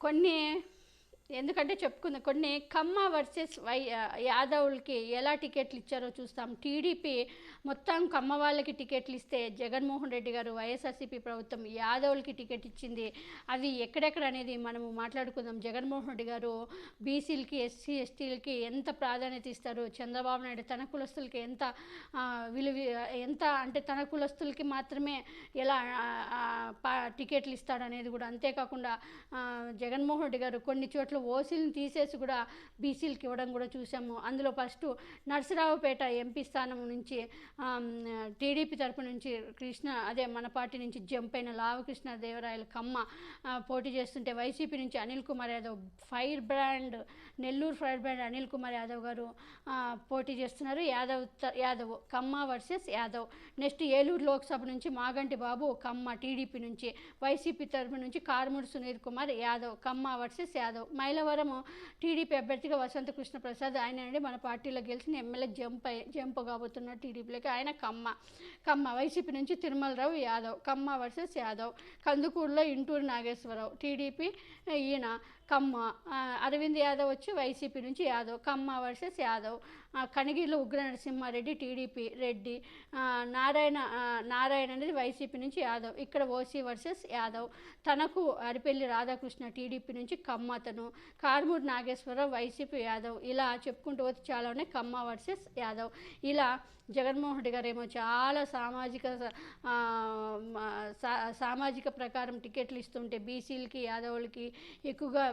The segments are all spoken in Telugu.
కొన్ని ఎందుకంటే చెప్పుకుందాం కొన్ని కమ్మ వర్సెస్ వై యాదవులకి ఎలా టికెట్లు ఇచ్చారో చూస్తాం. టీడీపీ మొత్తం కమ్మ వాళ్ళకి టికెట్లు ఇస్తే జగన్మోహన్ రెడ్డి గారు వైఎస్ఆర్సీపీ ప్రభుత్వం యాదవులకి టికెట్ ఇచ్చింది. అది ఎక్కడెక్కడ అనేది మనము మాట్లాడుకుందాం. జగన్మోహన్ రెడ్డి గారు బీసీలకి ఎస్సీ ఎస్టీలకి ఎంత ప్రాధాన్యత ఇస్తారు చంద్రబాబు నాయుడు తన కులస్తులకి ఎంత విలువ ఎంత అంటే తన కులస్తులకి మాత్రమే ఎలా పా- టికెట్లు ఇస్తాడనేది కూడా అంతేకాకుండా జగన్మోహన్ రెడ్డి గారు కొన్ని చోట్ల ఓసీలను తీసేసి కూడా బీసీలకు ఇవ్వడం కూడా చూసాము. అందులో ఫస్ట్ నర్సరావుపేట ఎంపీ స్థానం నుంచి టీడీపీ తరపు నుంచి కృష్ణ అదే మన పార్టీ నుంచి జంప్ అయిన లావకృష్ణ దేవరాయల కమ్మ పోటీ చేస్తుంటే వైసీపీ నుంచి Anil Kumar Yadav fire brand Nellore fire brand Anil Kumar Yadav గారు పోటీ చేస్తున్నారు. యాదవ్ యాదవ్ కమ్మ వర్సెస్ యాదవ్. నెక్స్ట్ ఏలూరు లోక్సభ నుంచి మాగంటి బాబు కమ్మ టీడీపీ నుంచి వైసీపీ తరపు నుంచి కారుమూడి సునీల్ కుమార్ యాదవ్ కమ్మ వర్సెస్ యాదవ్. మైలవరం టీడీపీ అభ్యర్థిగా వసంత కృష్ణ ప్రసాద్ ఆయన అండి మన పార్టీలో గెలిచిన ఎమ్మెల్యే జంప్ అయి జంప్ కాబోతున్న టీడీపీలోకి ఆయన కమ్మ. కమ్మ వైసీపీ నుంచి తిరుమలరావు యాదవ్ కమ్మ వర్సెస్ యాదవ్. కందుకూరులో ఇంటూరు నాగేశ్వరరావు. టీడీపీ ఈయన కమ్మ అరవింద్ యాదవ్ వచ్చి వైసీపీ నుంచి యాదవ్ కమ్మ వర్సెస్ యాదవ్ ఆ, కనిగిరిలో ఉగ్ర నరసింహారెడ్డి టీడీపీ రెడ్డి నారాయణ నారాయణ అనేది వైసీపీ నుంచి యాదవ్ ఇక్కడ ఓసీ వర్సెస్ యాదవ్ తనకు అరిపెల్లి రాధాకృష్ణ టీడీపీ నుంచి కమ్మ అతను కార్మూరు నాగేశ్వరరావు వైసీపీ యాదవ్ ఇలా చెప్పుకుంటూ పోతే చాలా ఉన్నాయి కమ్మ వర్సెస్ యాదవ్ ఇలా జగన్మోహన్ రెడ్డి గారు ఏమో చాలా సామాజిక సామాజిక ప్రకారం టికెట్లు ఇస్తుంటే బీసీలకి యాదవులకి ఎక్కువగా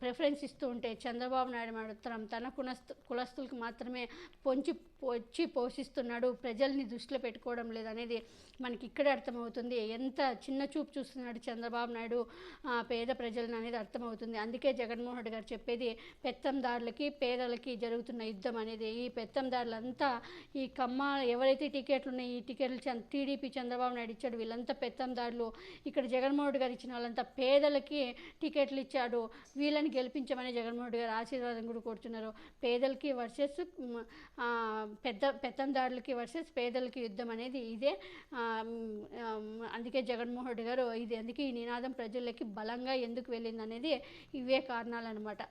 ప్రిఫరెన్స్ ఇస్తూ ఉంటే చంద్రబాబు నాయుడు మాత్రం తన కులస్తు కులస్తులకు మాత్రమే పొంచి వచ్చి పోషిస్తున్నాడు. ప్రజల్ని దృష్టిలో పెట్టుకోవడం లేదనేది మనకి ఇక్కడే అర్థమవుతుంది. ఎంత చిన్న చూపు చూస్తున్నాడు చంద్రబాబు నాయుడు ఆ, పేద ప్రజలను అనేది అర్థమవుతుంది. అందుకే జగన్మోహన్ రెడ్డి గారు చెప్పేది పెత్తందారులకి పేదలకి జరుగుతున్న యుద్ధం అనేది. ఈ పెత్తందారులంతా ఈ కమ్మ ఎవరైతే టికెట్లు ఉన్నాయి ఈ టికెట్లు టీడీపీ చంద్రబాబు నాయుడు ఇచ్చాడు వీళ్ళంతా పెత్తందారులు ఇక్కడ జగన్మోహన్ రెడ్డి గారు ఇచ్చిన వాళ్ళంతా పేదలకి టికెట్లు ఇచ్చాడు. వీళ్ళని గెలిపించమని జగన్మోహన్ రెడ్డి గారు ఆశీర్వాదం కూడా కోరుతున్నారు. పేదలకి వర్సెస్ పెద్ద పెత్తందారులకి వర్సెస్ పేదలకి యుద్ధం అనేది ఇదే. అందుకే జగన్మోహన్ రెడ్డి గారు ఇది అందుకే ఈ నినాదం ప్రజల్లోకి బలంగా ఎందుకు వెళ్ళింది అనేది ఇవే కారణాలు అనమాట